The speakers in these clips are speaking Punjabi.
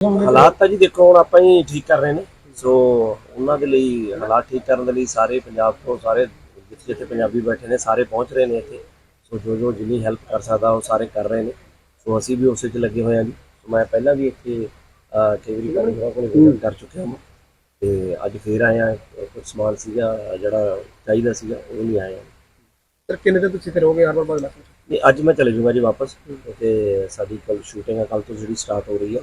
ਹਾਲਾਤ ਤਾਂ ਜੀ ਦੇਖੋ ਹੁਣ ਆਪਾਂ ਹੀ ਠੀਕ ਕਰ ਰਹੇ ਨੇ। ਸੋ ਉਹਨਾਂ ਦੇ ਲਈ ਹਾਲਾਤ ਠੀਕ ਕਰਨ ਦੇ ਲਈ ਸਾਰੇ ਪੰਜਾਬ ਤੋਂ ਸਾਰੇ ਜਿੱਥੇ ਜਿੱਥੇ ਪੰਜਾਬੀ ਬੈਠੇ ਨੇ ਸਾਰੇ ਪਹੁੰਚ ਰਹੇ ਨੇ ਇੱਥੇ। ਸੋ ਜੋ ਜੋ ਜਿੰਨੀ ਹੈਲਪ ਕਰ ਸਕਦਾ ਉਹ ਸਾਰੇ ਕਰ ਰਹੇ ਨੇ। ਸੋ ਅਸੀਂ ਵੀ ਉਸੇ 'ਚ ਲੱਗੇ ਹੋਏ ਹਾਂ ਜੀ। ਮੈਂ ਪਹਿਲਾਂ ਵੀ ਇੱਥੇ ਕਈ ਵਾਰੀ ਕਾਰੀਗਰਾਂ ਕੋਲ ਵਿਜ਼ਿਟ ਕਰ ਚੁੱਕਿਆ ਹਾਂ ਤੇ ਅੱਜ ਫੇਰ ਹਾਂ ਕੁਝ ਸਮਾਨ ਸੀਗਾ ਜਿਹੜਾ ਚਾਹੀਦਾ ਸੀਗਾ ਉਹ ਨਹੀਂ ਆਇਆ। ਸਰ ਕਿੰਨੇ ਦਿਨ ਤੁਸੀਂ ਹਰ ਵਾਰ ਬਦਲਾ ਨਹੀਂ ਅੱਜ ਮੈਂ ਚਲੇ ਜਾਊਂਗਾ ਜੀ ਵਾਪਸ। ਕਿਉਂਕਿ ਸਾਡੀ ਕੱਲ ਸ਼ੂਟਿੰਗ ਹੈ ਕੱਲ ਤੋਂ ਜਿਹੜੀ ਸਟਾਰਟ ਹੋ ਰਹੀ ਹੈ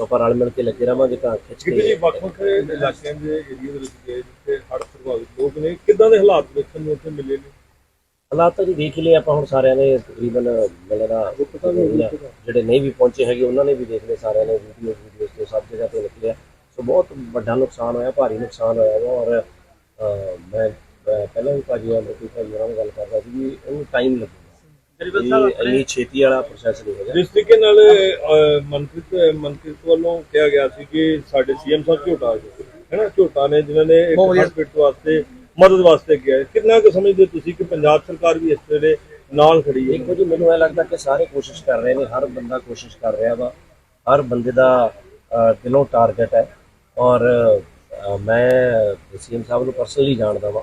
ਸੋ ਆਪਾਂ ਰਲ ਮਿਲ ਕੇ ਲੱਗੇ ਰਵਾਂਗੇ ਤਾਂ ਖਿੱਚ ਕਿਤੇ ਜੀ ਕੇ ਵੱਖ ਵੱਖ ਇਲਾਕਿਆਂ ਦੇ ਏਰੀਆ ਦੇ ਵਿੱਚ ਗਏ ਜਿੱਥੇ ਹੜ੍ਹ ਪ੍ਰਭਾਵਿਤ ਲੋਕ ਨੇ ਕਿੱਦਾਂ ਦੇ ਹਾਲਾਤ ਵੇਖਣ ਨੂੰ ਉੱਥੇ ਮਿਲੇ ਨੇ? ਹਾਲਾਤ ਤਾਂ ਜੀ ਦੇਖ ਹੀ ਲਏ ਆਪਾਂ ਹੁਣ ਸਾਰਿਆਂ ਨੇ ਤਕਰੀਬਨ ਮਿਲਣਾ ਜਿਹੜੇ ਨਹੀਂ ਵੀ ਪਹੁੰਚੇ ਹੈਗੇ ਉਹਨਾਂ ਨੇ ਵੀ ਦੇਖ ਲਏ ਸਾਰਿਆਂ ਨੇ ਵੀਡੀਓ ਵੀਡੀਓਸ ਤੋਂ ਸਭ ਜਗ੍ਹਾ ਤੇ ਨਿਕਲਿਆ ਸੋ ਬਹੁਤ ਵੱਡਾ ਨੁਕਸਾਨ ਹੋਇਆ ਭਾਰੀ ਨੁਕਸਾਨ ਹੋਇਆ ਵਾ ਔਰ ਅਹ, ਮੈਂ ਪਹਿਲਾਂ ਵੀ ਭਾਜੀ ਅਮਰਪ੍ਰੀਤ ਭਾਜੀ ਨਾਲ ਗੱਲ ਕਰਦਾ ਸੀ ਵੀ ਇਹਨੂੰ ਟਾਈਮ ਲੱਗੂਗਾ ਇਹ ਇੰਨੀ ਛੇਤੀ ਵਾਲਾ ਪ੍ਰੋਸੈਸ ਨਹੀਂ ਹੈਗਾ। ਜਿਸ ਤਰੀਕੇ ਨਾਲ ਅਹ, ਮਨਪ੍ਰੀਤ ਮਨਪ੍ਰੀਤ ਵੱਲੋਂ ਕਿਹਾ ਗਿਆ ਸੀ ਕਿ ਸਾਡੇ ਸੀਐਮ ਸਾਹਿਬ ਝੋਟਾ ਆ ਗਏ ਹੈਨਾ ਝੋਟਾ ਨੇ ਜਿਨ੍ਹਾਂ ਨੇ ਇੱਕ ਬਹੁਤ ਵਧੀਆ। ਹਸਪੀਟਲ ਵਾਸਤੇ ਮਦਦ ਵਾਸਤੇ ਗਿਆ ਹੈ। ਕਿੰਨਾ ਕੁ ਸਮਝਦੇ ਤੁਸੀਂ ਕਿ ਪੰਜਾਬ ਸਰਕਾਰ ਵੀ ਇਸ ਵੇਲੇ ਨਾਲ ਖੜੀ ਹੈ? ਦੇਖੋ ਜੀ ਮੈਨੂੰ ਇਹ ਲੱਗਦਾ ਕਿ ਸਾਰੇ ਕੋਸ਼ਿਸ਼ ਕਰ ਰਹੇ ਨੇ ਹਰ ਬੰਦਾ ਕੋਸ਼ਿਸ਼ ਕਰ ਰਿਹਾ ਵਾ। ਹਰ ਬੰਦੇ ਦਾ ਅਹ, ਦਿਲੋਂ ਟਾਰਗੇਟ ਹੈ। ਔਰ ਅਹ, ਮੈਂ ਸੀਐਮ ਸਾਹਿਬ ਨੂੰ ਪਰਸਨਲੀ ਜਾਣਦਾ ਵਾਂ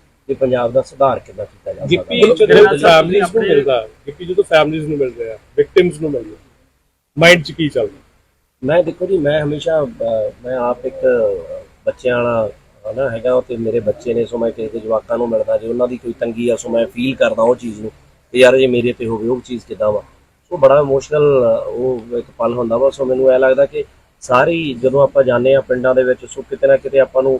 ਕਿ ਪੰਜਾਬ ਦਾ ਸੁਧਾਰ ਕਿੱਦਾਂ ਕੀਤਾ ਜਾ ਸਕਦਾ। ਗਿੱਪੀ ਜਦੋਂ ਫੈਮਲੀਜ਼ ਨੂੰ ਮਿਲਦਾ ਗਿੱਪੀ ਜਦੋਂ ਫੈਮਲੀਜ਼ ਨੂੰ ਮਿਲ ਰਿਹਾ ਵਿਕਟਿਮਸ ਨੂੰ ਮਿਲ ਰਿਹਾ ਮਾਈਂਡ 'ਚ ਕੀ ਚੱਲਦਾ? ਮੈਂ ਦੇਖੋ ਜੀ ਮੈਂ ਹਮੇਸ਼ਾ ਮੈਂ ਆਪ ਇੱਕ ਬੱਚਿਆਂ ਵਾਲਾ ਹਨਾ ਹੈਗਾ ਤੇ ਮੇਰੇ ਬੱਚੇ ਨੇ ਸੋ ਮੈਂ ਕਿਸੇ ਦੇ ਜਵਾਕਾਂ ਨੂੰ ਮਿਲਦਾ ਜੇ ਉਹਨਾਂ ਦੀ ਕੋਈ ਤੰਗੀ ਆ ਸੋ ਮੈਂ ਫੀਲ ਕਰਦਾ ਉਹ ਚੀਜ਼ ਨੂੰ ਤੇ ਯਾਰ ਜੇ ਮੇਰੇ ਤੇ ਹੋਵੇ ਉਹ ਚੀਜ਼ ਕਿਦਾਂ ਵਾ। ਸੋ ਬੜਾ ਇਮੋਸ਼ਨਲ ਉਹ ਇੱਕ ਪਲ ਹੁੰਦਾ ਵਾ ਸੋ ਮੈਨੂੰ ਇਹ ਲੱਗਦਾ ਕਿ ਸਾਰੀ ਜਦੋਂ ਆਪਾਂ ਜਾਂਦੇ ਆ ਪਿੰਡਾਂ ਦੇ ਵਿੱਚ ਸੋ ਕਿਤੇ ਨਾ ਕਿਤੇ ਆਪਾਂ ਨੂੰ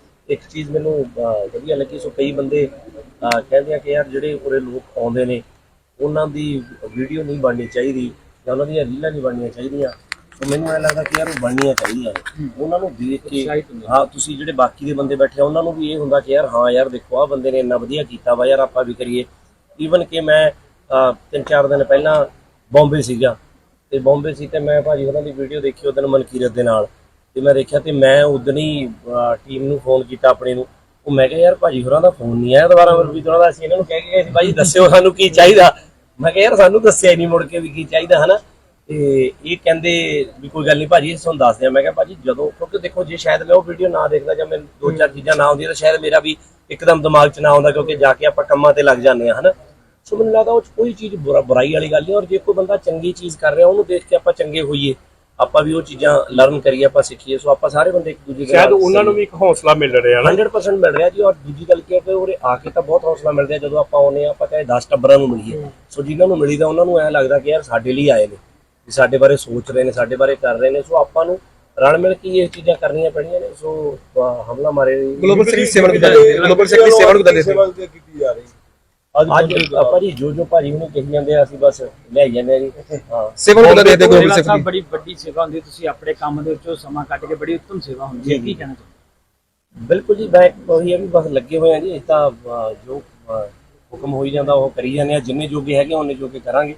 ਇੱਕ ਚੀਜ਼ ਮੈਨੂੰ ਅਹ, ਵਧੀਆ ਲੱਗੀ ਸੋ ਕਈ ਬੰਦੇ ਅਹ, ਕਹਿੰਦੇ ਆ ਕਿ ਯਾਰ ਜਿਹੜੇ ਉਰੇ ਲੋਕ ਆਉਂਦੇ ਨੇ ਉਹਨਾਂ ਦੀ ਵੀਡੀਓ ਨਹੀਂ ਬਣਨੀ ਚਾਹੀਦੀ ਜਾਂ ਉਹਨਾਂ ਦੀਆਂ ਰੀਲਾਂ ਨਹੀਂ ਬਣਨੀਆਂ ਚਾਹੀਦੀਆਂ। ਸੋ ਮੈਨੂੰ ਇਹ ਲੱਗਦਾ ਕਿ ਯਾਰ ਉਹ ਬਣਨੀਆਂ ਚਾਹੀਦੀਆਂ ਨੇ। ਉਹਨਾਂ ਨੂੰ ਦੇਖ ਕੇ ਹਾਂ ਤੁਸੀਂ ਜਿਹੜੇ ਬਾਕੀ ਦੇ ਬੰਦੇ ਬੈਠੇ ਆ ਉਹਨਾਂ ਨੂੰ ਵੀ ਇਹ ਹੁੰਦਾ ਕਿ ਯਾਰ ਹਾਂ ਯਾਰ ਦੇਖੋ ਆ ਬੰਦੇ ਨੇ ਇੰਨਾ ਵਧੀਆ ਕੀਤਾ ਵਾ ਯਾਰ ਆਪਾਂ ਵੀ ਕਰੀਏ। ਈਵਨ ਕਿ ਮੈਂ ਅਹ, ਤਿੰਨ ਚਾਰ ਦਿਨ ਪਹਿਲਾਂ ਬੰਬੇ ਸੀਗਾ। ਤੇ ਬੰਬੇ ਸੀ ਤੇ ਮੈਂ ਭਾਜੀ ਉਹਨਾਂ ਦੀ ਵੀਡੀਓ ਦੇਖੀ ਉਦੋਂ ਮਨਕੀਰਤ ਦੇ ਨਾਲ। ਤੇ ਮੈਂ ਦੇਖਿਆ ਤੇ ਮੈਂ ਉਦੋਂ ਹੀ ਟੀਮ ਨੂੰ ਫੋਨ ਕੀਤਾ ਆਪਣੇ ਨੂੰ। ਉਹ ਮੈਂ ਕਿਹਾ, ਯਾਰ ਭਾਜੀ ਹੋਰਾਂ ਦਾ ਫੋਨ ਨਹੀਂ ਆਇਆ ਦੁਬਾਰਾ, ਵੀ ਉਹਨਾਂ ਦਾ ਅਸੀਂ ਇਹਨਾਂ ਨੂੰ ਕਹਿ ਕੇ ਗਏ ਸੀ, ਭਾਜੀ ਦੱਸਿਓ ਸਾਨੂੰ ਕੀ ਚਾਹੀਦਾ? ਮੈਂ ਕਿਹਾ, ਯਾਰ ਸਾਨੂੰ ਦੱਸਿਆ ਹੀ ਨਹੀਂ ਮੁੜ ਕੇ ਵੀ ਕੀ ਚਾਹੀਦਾ, ਹਨਾ? ਤੇ ਇਹ ਕਹਿੰਦੇ ਵੀ ਕੋਈ ਗੱਲ ਨਹੀਂ ਭਾਜੀ, ਅਸੀਂ ਤੁਹਾਨੂੰ ਦੱਸਦੇ ਆ ਮੈਂ ਕਿਹਾ, ਭਾਜੀ ਜਦੋਂ, ਕਿਉਂਕਿ ਦੇਖੋ ਜੇ ਸ਼ਾਇਦ ਮੈਂ ਉਹ ਵੀਡੀਓ ਨਾ ਦੇਖਦਾ ਜਾਂ ਮੈਨੂੰ ਦੋ ਚਾਰ ਚੀਜ਼ਾਂ ਨਾ ਆਉਂਦੀਆਂ, ਤਾਂ ਸ਼ਾਇਦ ਮੇਰਾ ਵੀ ਇੱਕਦਮ ਦਿਮਾਗ 'ਚ ਨਾ ਆਉਂਦਾ, ਕਿਉਂਕਿ ਜਾ ਕੇ ਆਪਾਂ ਕੰਮਾਂ ਤੇ ਲੱਗ ਜਾਂਦੇ ਆ ਹਨਾ? ਸੋ ਮੈਨੂੰ ਲੱਗਦਾ ਉਹ ਕੋਈ ਚੀਜ਼ ਬੁਰਾ, ਬੁਰਾਈ ਵਾਲੀ ਗੱਲ ਨਹੀਂ, ਔਰ ਜੇ ਕੋਈ ਬੰਦਾ ਚੰਗੀ ਚੀਜ਼ ਕਰ ਰਿਹਾ, ਉਹਨੂੰ ਦੇਖ ਕੇ ਆਪਾਂ ਚੰਗੇ ਹੋਈਏ। ਆਪਾਂ ਵੀ ਉਹ ਚੀਜ਼ਾਂ ਲਰਨ ਕਰੀਏ ਆਪਾਂ ਸਿੱਖੀਏ ਸੋ ਆਪਾਂ ਸਾਰੇ ਬੰਦੇ ਇੱਕ ਦੂਜੇ ਦੇ ਸ਼ਾਇਦ ਨਾਲ ਉਹਨਾਂ ਨੂੰ ਵੀ ਇੱਕ ਹੌਸਲਾ ਮਿਲ ਰਿਹਾ ਨਾ। 100% ਮਿਲ ਰਿਹਾ ਜੀ ਔਰ ਦੂਜੀ ਗੱਲ ਕੀ ਹੈ ਕਿ ਉਰੇ ਆ ਕੇ ਤਾਂ ਬਹੁਤ ਹੌਸਲਾ ਮਿਲ ਰਿਹਾ ਜਦੋਂ ਆਪਾਂ ਆਉਨੇ ਆ ਆਪਾਂ ਚਾਹੇ 10 ਟੱਬਰਾਂ ਨੂੰ ਮਿਲੀਏ। ਸੋ ਜਿਨ੍ਹਾਂ ਨੂੰ ਮਿਲੀਦਾ ਉਹਨਾਂ ਨੂੰ ਐ ਲੱਗਦਾ ਕਿ ਯਾਰ ਸਾਡੇ ਲਈ ਆਏ ਨੇ ਵੀ ਸਾਡੇ ਬਾਰੇ ਸੋਚ ਰਹੇ ਨੇ ਸਾਡੇ ਬਾਰੇ ਕਰ ਰਹੇ ਨੇ। ਸੋ ਆਪਾਂ ਨੂੰ ਰਲ ਮਿਲ ਕੇ ਇਹ ਚੀਜ਼ਾਂ ਕਰਨੀਆਂ ਪੈਣੀਆਂ ਨੇ। ਸੋ ਹਮਲਾ ਮਾਰੇ ਗਲੋਬਲ ਸਿਟੀ ਸੇਵਨ ਕਿਦਾਂ ਦੇ ਗਲੋਬਲ ਸਿਟੀ ਸੇਵਨ ਕਿਦਾਂ ਦੇ ਸੇਵਾ ਕੀਤੀ ਜਾ ਰਹੀ। ਅੱਜ ਆਪਾਂ ਜੀ ਜੋ ਜੋ ਭਾਜੀ ਉਹਨੇ ਕਹੀ ਜਾਂਦੇ ਆ ਅਸੀਂ ਬਸ ਲੈ ਜਾਂਦੇ ਆ ਜੀ। ਹਾਂ। ਸੇਵਨ ਕਿਦਾਂ ਦੇ ਗਲੋਬਲ ਸੇਵਾ ਸਿਟੀ ਸਾਹਿਬ ਬੜੀ ਵੱਡੀ ਸੇਵਾ ਹੁੰਦੀ ਹੈ। ਤੁਸੀਂ ਆਪਣੇ ਕੰਮ ਦੇ ਵਿੱਚੋਂ ਸਮਾਂ ਕੱਢ ਕੇ ਬੜੀ ਉੱਤਮ ਸੇਵਾ ਹੁੰਦੀ ਹੈ ਕੀ ਕਹਿਣਾ ਚਾਹੁੰਦੇ ਬਿਲਕੁਲ ਜੀ ਮੈਂ ਉਹੀ ਆ ਵੀ ਬਸ ਲੱਗੇ ਹੋਏ ਆ ਜੀ ਇਹ ਤਾਂ ਅਹ, ਜੋ ਅਹ, ਹੁਕਮ ਹੋਈ ਜਾਂਦਾ ਉਹ ਕਰੀ ਜਾਂਦੇ ਆ ਜਿੰਨੇ ਜੋਗੇ ਹੈਗੇ ਉਹਨੇ ਜੋਗੇ ਕਰਾਂਗੇ।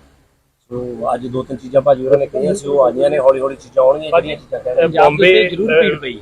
ਸੋ ਅੱਜ ਦੋ ਤਿੰਨ ਚੀਜ਼ਾਂ ਭਾਜੀ ਨੇ ਕਹੀਆਂ ਸੀ ਉਹ ਆ ਨੇ ਹੌਲੀ ਹੌਲੀ ਚੀਜ਼ਾਂ ਆਉਣਗੀਆਂ ਜਿਹੜੀਆਂ ਚੀਜ਼ਾਂ ਕਹਿੰਦੇ ਪੰਜਾਬ ਦੇ ਬੰਬੇ ਉੱਤੇ ਜ਼ਰੂਰ ਭੀੜ ਪਈ ਹੈ।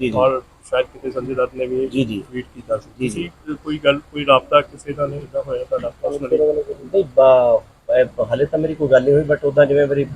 ਜੀ, ਜੀ। ਔਰ ਸ਼ਾਇਦ ਕਿਤੇ ਸੰਜੇ ਦੱਤ ਨੇ ਵੀ ਜੀ, ਜੀ। ਟਵੀਟ ਕੀਤਾ ਸੀ ਜੀ, ਜੀ। ਤੁਸੀਂ ਕੋਈ ਗੱਲ ਕੋਈ ਰਾਬਤਾ ਕਿਸੇ ਦਾ ਨਹੀਂ ਇਦਾਂ ਹੋਇਆ ਤੁਹਾਡਾ ਪਰਸਨਲੀ ਨਹੀਂ ਹਲੇ ਤਾਂ ਮੇਰੀ ਕੋਈ ਗੱਲ ਨਹੀਂ ਹੋਈ ਬਟ ਉਦਾਂ ਜਿਵੇਂ ਮੇਰੀ